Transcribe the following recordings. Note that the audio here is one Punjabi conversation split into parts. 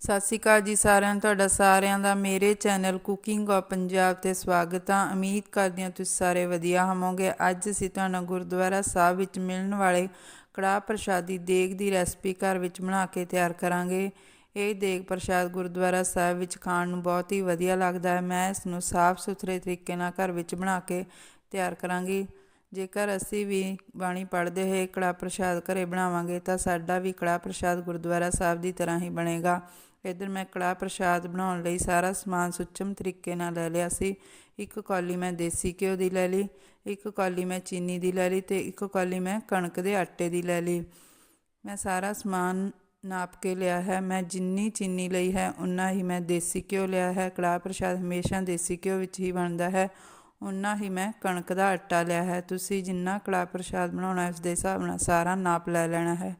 ਸਤਿ ਸ਼੍ਰੀ ਅਕਾਲ ਜੀ ਸਾਰਿਆਂ ਨੂੰ, ਤੁਹਾਡਾ ਸਾਰਿਆਂ ਦਾ ਮੇਰੇ ਚੈਨਲ ਕੁਕਿੰਗ ਆਫ ਪੰਜਾਬ ਤੇ ਸਵਾਗਤ ਆ। ਉਮੀਦ ਕਰਦੀ ਹਾਂ ਤੁਸੀਂ ਸਾਰੇ ਵਧੀਆ ਹੋਵੋਗੇ। ਅੱਜ ਅਸੀਂ ਤੁਹਾਨੂੰ ਗੁਰਦੁਆਰਾ ਸਾਹਿਬ ਵਿੱਚ ਮਿਲਣ ਵਾਲੇ ਕੜਾਹ ਪ੍ਰਸ਼ਾਦੀ ਦੇਗ ਦੀ ਰੈਸਪੀ ਘਰ ਵਿੱਚ ਬਣਾ ਕੇ ਤਿਆਰ ਕਰਾਂਗੇ। ਇਹ ਦੇਗ ਪ੍ਰਸ਼ਾਦ ਗੁਰਦੁਆਰਾ ਸਾਹਿਬ ਵਿੱਚ ਖਾਣ ਨੂੰ ਬਹੁਤ ਹੀ ਵਧੀਆ ਲੱਗਦਾ ਹੈ। ਮੈਂ ਇਸ ਨੂੰ ਸਾਫ਼ ਸੁਥਰੇ ਤਰੀਕੇ ਨਾਲ ਘਰ ਵਿੱਚ ਬਣਾ ਕੇ ਤਿਆਰ ਕਰਾਂਗੀ। ਜੇਕਰ ਅਸੀਂ ਵੀ ਬਾਣੀ ਪੜ੍ਹਦੇ ਹੋਏ ਕੜਾਹ ਪ੍ਰਸ਼ਾਦ ਘਰੇ ਬਣਾਵਾਂਗੇ ਤਾਂ ਸਾਡਾ ਵੀ ਕੜਾਹ ਪ੍ਰਸ਼ਾਦ ਗੁਰਦੁਆਰਾ ਸਾਹਿਬ ਦੀ ਤਰ੍ਹਾਂ ਹੀ ਬਣੇਗਾ। ਇੱਧਰ ਮੈਂ ਕੜਾਹ ਪ੍ਰਸ਼ਾਦ ਬਣਾਉਣ ਲਈ ਸਾਰਾ ਸਮਾਨ ਸੁੱਚਮ ਤਰੀਕੇ ਨਾਲ ਲੈ ਲਿਆ ਸੀ। ਇੱਕ ਕੌਲੀ ਮੈਂ ਦੇਸੀ ਘਿਓ ਦੀ ਲੈ ਲਈ, ਇੱਕ ਕੌਲੀ ਮੈਂ ਚੀਨੀ ਦੀ ਲੈ ਲਈ ਤੇ ਇੱਕ ਕੌਲੀ ਮੈਂ ਕਣਕ ਦੇ ਆਟੇ ਦੀ ਲੈ ਲਈ। ਮੈਂ ਸਾਰਾ ਸਮਾਨ ਨਾਪ ਕੇ ਲਿਆ ਹੈ। ਮੈਂ ਜਿੰਨੀ ਚੀਨੀ ਲਈ ਹੈ ਉਨਾ ਹੀ ਮੈਂ ਦੇਸੀ ਘਿਓ ਲਿਆ ਹੈ। ਕੜਾਹ ਪ੍ਰਸ਼ਾਦ ਹਮੇਸ਼ਾ ਦੇਸੀ ਘਿਓ ਵਿੱਚ ਹੀ ਬਣਦਾ ਹੈ। ਉਨਾ ਹੀ ਮੈਂ ਕਣਕ ਦਾ ਆਟਾ ਲਿਆ ਹੈ। ਤੁਸੀਂ ਜਿੰਨਾ ਕੜਾਹ ਪ੍ਰਸ਼ਾਦ ਬਣਾਉਣਾ ਉਸ ਦੇ ਹਿਸਾਬ ਨਾਲ ਸਾਰਾ ਨਾਪ ਲੈ ਲੈਣਾ ਹੈ।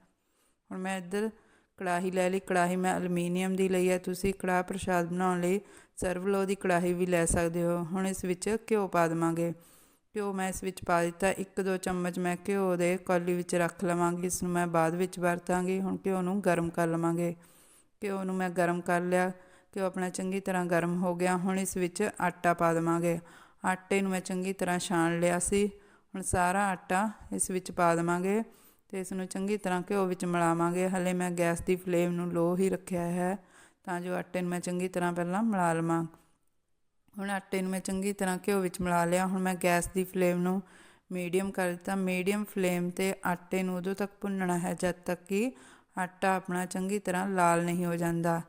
ਹੁਣ ਮੈਂ ਇੱਧਰ ਕੜਾਹੀ ਲੈ ਲਈ। ਕੜਾਹੀ ਮੈਂ ਅਲਮੀਨੀਅਮ ਦੀ ਲਈ ਹੈ। ਤੁਸੀਂ ਕੜਾਹ ਪ੍ਰਸ਼ਾਦ ਬਣਾਉਣ ਲਈ ਸਰਵਲੋ ਦੀ ਕੜਾਹੀ ਵੀ ਲੈ ਸਕਦੇ ਹੋ। ਹੁਣ ਇਸ ਵਿੱਚ ਘਿਓ ਪਾ ਦੇਵਾਂਗੇ। ਘਿਓ ਮੈਂ ਇਸ ਵਿੱਚ ਪਾ ਦਿੱਤਾ। ਇੱਕ ਦੋ ਚਮਚ ਮੈਂ ਘਿਓ ਦੇ ਕੌਲੀ ਵਿੱਚ ਰੱਖ ਲਵਾਂਗੀ। ਇਸ ਨੂੰ ਮੈਂ ਬਾਅਦ ਵਿੱਚ ਵਰਤਾਂਗੀ। ਹੁਣ ਘਿਓ ਨੂੰ ਗਰਮ ਕਰ ਲਵਾਂਗੇ। ਘਿਓ ਨੂੰ ਮੈਂ ਗਰਮ ਕਰ ਲਿਆ। ਘਿਓ ਆਪਣਾ ਚੰਗੀ ਤਰ੍ਹਾਂ ਗਰਮ ਹੋ ਗਿਆ। ਹੁਣ ਇਸ ਵਿੱਚ ਆਟਾ ਪਾ ਦੇਵਾਂਗੇ। ਆਟੇ ਨੂੰ ਮੈਂ ਚੰਗੀ ਤਰ੍ਹਾਂ ਛਾਣ ਲਿਆ ਸੀ। ਹੁਣ ਸਾਰਾ ਆਟਾ ਇਸ ਵਿੱਚ ਪਾ ਦੇਵਾਂਗੇ। ਤੇ ਇਸ ਨੂੰ ਚੰਗੀ ਤਰ੍ਹਾਂ ਘਿਓ ਵਿੱਚ ਮਿਲਾਵਾਂਗੇ। ਹਲੇ ਮੈਂ ਗੈਸ ਦੀ ਫਲੇਮ ਨੂੰ ਲੋ ਹੀ ਰੱਖਿਆ ਹੈ, ਤਾਂ ਜੋ ਆਟੇ ਨੂੰ ਮੈਂ ਚੰਗੀ ਤਰ੍ਹਾਂ ਪਹਿਲਾਂ ਮਿਲਾ ਲਵਾਂ। ਹੁਣ ਆਟੇ ਨੂੰ ਮੈਂ ਚੰਗੀ ਤਰ੍ਹਾਂ ਘਿਓ ਵਿੱਚ ਮਿਲਾ ਲਿਆ। ਹੁਣ ਮੈਂ ਗੈਸ ਦੀ ਫਲੇਮ ਨੂੰ ਮੀਡੀਅਮ ਕਰ ਦਿੱਤਾ। ਮੀਡੀਅਮ ਫਲੇਮ ਤੇ ਆਟੇ ਨੂੰ ਉਦੋਂ ਤੱਕ ਭੁੰਨਣਾ ਹੈ, ਜਦ ਤੱਕ ਕਿ ਆਟਾ ਆਪਣਾ ਚੰਗੀ ਤਰ੍ਹਾਂ ਲਾਲ ਨਹੀਂ ਹੋ ਜਾਂਦਾ।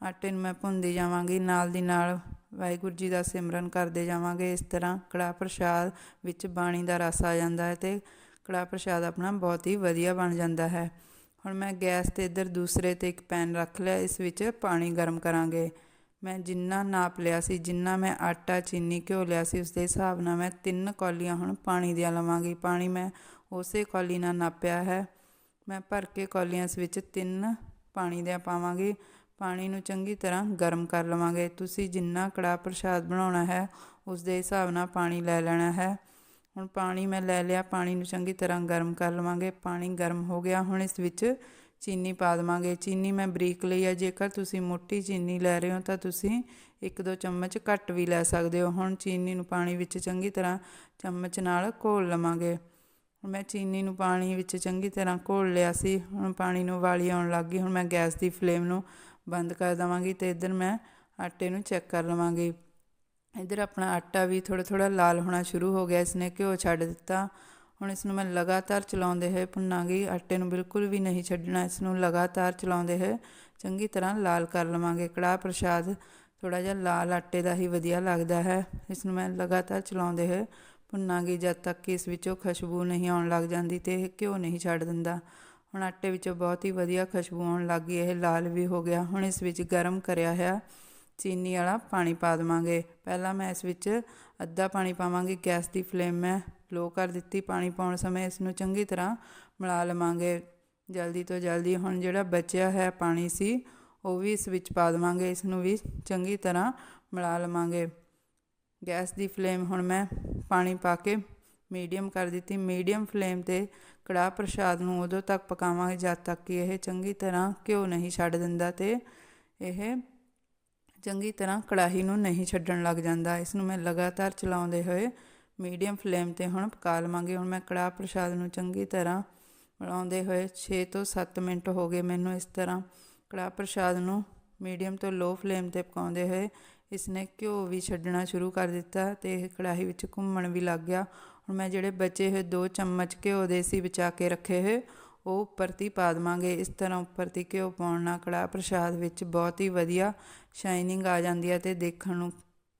ਆਟੇ ਨੂੰ ਮੈਂ ਭੁੰਨਦੀ ਜਾਵਾਂਗੀ, ਨਾਲ ਦੀ ਨਾਲ ਵਾਹਿਗੁਰੂ ਜੀ ਦਾ ਸਿਮਰਨ ਕਰਦੇ ਜਾਵਾਂਗੇ। ਇਸ ਤਰ੍ਹਾਂ ਕੜਾਹ ਪ੍ਰਸ਼ਾਦ ਵਿੱਚ ਬਾਣੀ ਦਾ ਰਸ ਆ ਜਾਂਦਾ ਹੈ ਤੇ ਕੜਾਹ ਪ੍ਰਸ਼ਾਦ ਆਪਣਾ ਬਹੁਤ ਹੀ ਵਧੀਆ ਬਣ ਜਾਂਦਾ ਹੈ। ਹੁਣ ਮੈਂ ਗੈਸ ਤੇ ਇੱਧਰ ਦੂਸਰੇ ਤੇ ਇੱਕ ਪੈਨ ਰੱਖ ਲਿਆ, ਇਸ ਵਿੱਚ ਪਾਣੀ ਗਰਮ ਕਰਾਂਗੇ। ਮੈਂ ਜਿੰਨਾ ਨਾਪ ਲਿਆ ਸੀ, ਜਿੰਨਾ ਮੈਂ ਆਟਾ, ਚੀਨੀ, ਘਿਓ ਲਿਆ ਸੀ ਉਸ ਦੇ ਹਿਸਾਬ ਨਾਲ ਮੈਂ ਤਿੰਨ ਕੌਲੀਆਂ ਹੁਣ ਪਾਣੀ ਦੀਆਂ ਲਵਾਂਗੀ। ਪਾਣੀ ਮੈਂ ਉਸੇ ਕੌਲੀ ਨਾਲ ਨਾਪਿਆ ਹੈ। ਮੈਂ ਭਰ ਕੇ ਕੌਲੀਆਂ ਇਸ ਵਿੱਚ ਤਿੰਨ ਪਾਣੀ ਦੇ ਪਾਵਾਂਗੀ। ਪਾਣੀ ਨੂੰ ਚੰਗੀ ਤਰ੍ਹਾਂ ਗਰਮ ਕਰ ਲਵਾਂਗੇ। ਤੁਸੀਂ ਜਿੰਨਾ ਕੜਾਹ ਪ੍ਰਸ਼ਾਦ ਬਣਾਉਣਾ ਹੈ ਉਸ ਦੇ ਹਿਸਾਬ ਨਾਲ ਪਾਣੀ ਲੈ ਲੈਣਾ ਹੈ। ਹੁਣ ਪਾਣੀ ਮੈਂ ਲੈ ਲਿਆ, ਪਾਣੀ ਨੂੰ ਚੰਗੀ ਤਰ੍ਹਾਂ ਗਰਮ ਕਰ ਲਵਾਂਗੇ। ਪਾਣੀ ਗਰਮ ਹੋ ਗਿਆ, ਹੁਣ ਇਸ ਵਿੱਚ ਚੀਨੀ ਪਾ ਦੇਵਾਂਗੇ। ਚੀਨੀ ਮੈਂ ਬਰੀਕ ਲਈ ਹੈ ਜੇਕਰ ਤੁਸੀਂ ਮੋਟੀ ਚੀਨੀ ਲੈ ਰਹੇ ਹੋ ਤਾਂ ਤੁਸੀਂ ਇੱਕ ਦੋ ਚਮਚ ਘੱਟ ਵੀ ਲੈ ਸਕਦੇ ਹੋ। ਹੁਣ ਚੀਨੀ ਨੂੰ ਪਾਣੀ ਵਿੱਚ ਚੰਗੀ ਤਰ੍ਹਾਂ ਚਮਚ ਨਾਲ ਘੋਲ ਲਵਾਂਗੇ। ਹੁਣ ਮੈਂ ਚੀਨੀ ਨੂੰ ਪਾਣੀ ਵਿੱਚ ਚੰਗੀ ਤਰ੍ਹਾਂ ਘੋਲ ਲਿਆ ਸੀ। ਹੁਣ ਪਾਣੀ ਨੂੰ ਵਾਲੀ ਆਉਣ ਲੱਗ ਗਈ। ਹੁਣ ਮੈਂ ਗੈਸ ਦੀ ਫਲੇਮ ਨੂੰ ਬੰਦ ਕਰ ਦਵਾਂਗੀ ਤੇ ਇੱਧਰ ਮੈਂ ਆਟੇ ਨੂੰ ਚੈੱਕ ਕਰ ਲਵਾਂਗੀ। ਇੱਧਰ ਆਪਣਾ ਆਟਾ ਵੀ ਥੋੜ੍ਹਾ ਥੋੜ੍ਹਾ ਲਾਲ ਹੋਣਾ ਸ਼ੁਰੂ ਹੋ ਗਿਆ, ਇਸਨੇ ਘਿਓ ਛੱਡ ਦਿੱਤਾ। ਹੁਣ ਇਸ ਨੂੰ ਮੈਂ ਲਗਾਤਾਰ ਚਲਾਉਂਦੇ ਹੋਏ ਭੁੰਨਾਂਗੀ ਆਟੇ ਨੂੰ ਬਿਲਕੁਲ ਵੀ ਨਹੀਂ ਛੱਡਣਾ ਇਸ ਨੂੰ ਲਗਾਤਾਰ ਚਲਾਉਂਦੇ ਹੋਏ ਚੰਗੀ ਤਰ੍ਹਾਂ ਲਾਲ ਕਰ ਲਵਾਂਗੇ। ਕੜਾਹ ਪ੍ਰਸ਼ਾਦ ਥੋੜਾ ਜਿਹਾ ਲਾਲ ਆਟੇ ਦਾ ਹੀ ਵਧੀਆ ਲੱਗਦਾ ਹੈ। ਇਸ ਨੂੰ ਮੈਂ ਲਗਾਤਾਰ ਚਲਾਉਂਦੇ ਹੋਏ ਭੁੰਨਾਂਗੀ ਜਦ ਤੱਕ ਕਿ ਇਸ ਵਿੱਚੋਂ ਖੁਸ਼ਬੂ ਨਹੀਂ ਆਉਣ ਲੱਗ ਜਾਂਦੀ ਤੇ ਇਹ ਘਿਓ ਨਹੀਂ ਛੱਡ ਦਿੰਦਾ। ਹੁਣ ਆਟੇ ਵਿੱਚੋਂ ਬਹੁਤ ਹੀ ਵਧੀਆ ਖੁਸ਼ਬੂ ਆਉਣ ਲੱਗ ਗਈ, ਇਹ ਲਾਲ ਵੀ ਹੋ ਗਿਆ। ਹੁਣ ਇਸ ਵਿੱਚ ਗਰਮ ਕਰਿਆ ਹੋਇਆ ਚੀਨੀ ਵਾਲਾ ਪਾਣੀ ਪਾ ਦੇਵਾਂਗੇ। ਪਹਿਲਾਂ ਮੈਂ ਇਸ ਵਿੱਚ ਅੱਧਾ ਪਾਣੀ ਪਾਵਾਂਗੀ, ਗੈਸ ਦੀ ਫਲੇਮ ਮੈਂ ਲੋ ਕਰ ਦਿੱਤੀ। ਪਾਣੀ ਪਾਉਣ ਸਮੇਂ ਇਸ ਨੂੰ ਚੰਗੀ ਤਰ੍ਹਾਂ ਮਿਲਾ ਲਵਾਂਗੇ। ਜਲਦੀ ਤੋਂ ਜਲਦੀ ਹੁਣ ਜਿਹੜਾ ਬਚਿਆ ਹੈ ਪਾਣੀ ਸੀ, ਉਹ ਵੀ ਇਸ ਵਿੱਚ ਪਾ ਦੇਵਾਂਗੇ। ਇਸ ਨੂੰ ਵੀ ਚੰਗੀ ਤਰ੍ਹਾਂ ਮਿਲਾ ਲਵਾਂਗੇ। ਗੈਸ ਦੀ ਫਲੇਮ ਹੁਣ ਮੈਂ ਪਾਣੀ ਪਾ ਕੇ ਮੀਡੀਅਮ ਕਰ ਦਿੱਤੀ। ਮੀਡੀਅਮ ਫਲੇਮ ਤੇ ਕੜਾਹ ਪ੍ਰਸ਼ਾਦ ਨੂੰ ਉਦੋਂ ਤੱਕ ਪਕਾਵਾਂਗੇ, ਜਦ ਤੱਕ ਕਿ ਇਹ ਚੰਗੀ ਤਰ੍ਹਾਂ ਘਿਓ ਨਹੀਂ ਛੱਡ ਦਿੰਦਾ ਤੇ ਇਹ ਚੰਗੀ ਤਰ੍ਹਾਂ ਕੜਾਹੀ ਨੂੰ ਨਹੀਂ ਛੱਡਣ ਲੱਗ ਜਾਂਦਾ। ਇਸ ਨੂੰ ਮੈਂ ਲਗਾਤਾਰ ਚਲਾਉਂਦੇ ਹੋਏ ਮੀਡੀਅਮ ਫਲੇਮ ਤੇ ਹੁਣ ਪਕਾ ਲਵਾਂਗੇ। ਹੁਣ ਮੈਂ ਕੜਾਹ ਪ੍ਰਸ਼ਾਦ ਨੂੰ ਚੰਗੀ ਤਰ੍ਹਾਂ ਬਣਾਉਂਦੇ ਹੋਏ 6 ਤੋਂ 7 ਮਿੰਟ ਹੋ ਗਏ ਮੈਨੂੰ ਇਸ ਤਰ੍ਹਾਂ ਕੜਾਹ ਪ੍ਰਸ਼ਾਦ ਨੂੰ ਮੀਡੀਅਮ ਤੋਂ ਲੋ ਫਲੇਮ ਤੇ ਪਕਾਉਂਦੇ ਹੋਏ ਇਸਨੇ ਘਿਓ ਵੀ ਛੱਡਣਾ ਸ਼ੁਰੂ ਕਰ ਦਿੱਤਾ ਤੇ ਇਹ ਕੜਾਹੀ ਵਿੱਚ ਘੁੰਮਣ ਵੀ ਲੱਗ ਗਿਆ। ਹੁਣ ਮੈਂ ਜਿਹੜੇ ਬਚੇ ਹੋਏ 2 ਚਮਚ ਘਿਓ ਦੇ ਸੀ ਬਚਾ ਕੇ ਰੱਖੇ ਹੋਏ ਉਹ ਉੱਪਰ ਤੀ ਪਾ ਦੇਵਾਂਗੇ। ਇਸ ਤਰ੍ਹਾਂ ਉੱਪਰ ਤੀ ਘਿਓ ਪਾਉਣ ਨਾਲ ਕੜਾਹ ਪ੍ਰਸ਼ਾਦ ਵਿੱਚ ਬਹੁਤ ਹੀ ਵਧੀਆ ਸ਼ਾਈਨਿੰਗ ਆ ਜਾਂਦੀ ਹੈ ਤੇ ਦੇਖਣ ਨੂੰ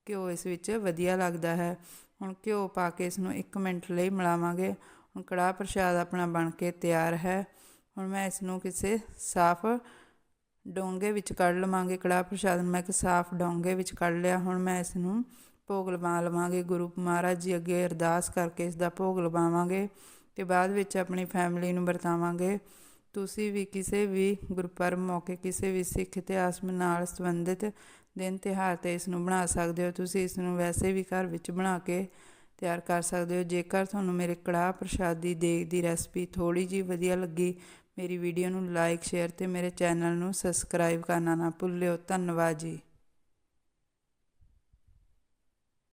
ਘਿਓ ਇਸ ਵਿੱਚ ਵਧੀਆ ਲੱਗਦਾ ਹੈ। ਹੁਣ ਘਿਓ ਪਾ ਕੇ ਇਸ ਨੂੰ 1 ਮਿੰਟ ਲਈ ਮਿਲਾਵਾਂਗੇ। ਹੁਣ ਕੜਾਹ ਪ੍ਰਸ਼ਾਦ ਆਪਣਾ ਬਣ ਕੇ ਤਿਆਰ ਹੈ। ਹੁਣ ਮੈਂ ਇਸ ਨੂੰ ਕਿਸੇ ਸਾਫ਼ ਡੋਂਗੇ ਵਿੱਚ ਕੱਢ ਲਵਾਂਗੇ। ਕੜਾਹ ਪ੍ਰਸ਼ਾਦ ਮੈਂ ਇੱਕ ਸਾਫ਼ ਡੋਂਗੇ ਵਿੱਚ ਕੱਢ ਲਿਆ। ਹੁਣ ਮੈਂ ਇਸ ਨੂੰ ਭੋਗ ਲਵਾ ਲਵਾਂਗੇ। ਗੁਰੂ ਮਹਾਰਾਜ ਜੀ ਅੱਗੇ ਅਰਦਾਸ ਕਰਕੇ ਇਸ ਦਾ ਭੋਗ ਲਵਾਵਾਂਗੇ। ਅਤੇ ਬਾਅਦ ਵਿੱਚ ਆਪਣੀ ਫੈਮਿਲੀ ਨੂੰ ਵਰਤਾਵਾਂਗੇ। ਤੁਸੀਂ ਵੀ ਕਿਸੇ ਵੀ ਗੁਰਪੁਰਬ ਮੌਕੇ ਕਿਸੇ ਵੀ ਸਿੱਖ ਇਤਿਹਾਸ ਨਾਲ ਸੰਬੰਧਿਤ ਦਿਨ ਤਿਉਹਾਰ ਤੇ ਇਸ ਨੂੰ ਬਣਾ ਸਕਦੇ ਹੋ। ਤੁਸੀਂ ਇਸ ਨੂੰ ਵੈਸੇ ਵੀ ਘਰ ਵਿੱਚ ਬਣਾ ਕੇ ਤਿਆਰ ਕਰ ਸਕਦੇ ਹੋ। ਜੇਕਰ ਤੁਹਾਨੂੰ ਮੇਰੇ ਕੜਾਹ ਪ੍ਰਸ਼ਾਦ ਦੀ ਦੇਗ ਦੀ ਰੈਸਪੀ ਥੋੜੀ ਜੀ ਵਧੀਆ ਲੱਗੀ, ਮੇਰੀ ਵੀਡੀਓ ਨੂੰ ਲਾਈਕ ਸ਼ੇਅਰ ਤੇ ਮੇਰੇ ਚੈਨਲ ਨੂੰ ਸਬਸਕ੍ਰਾਈਬ ਕਰਨਾ ਨਾ ਭੁੱਲਿਓ। ਧੰਨਵਾਦ ਜੀ।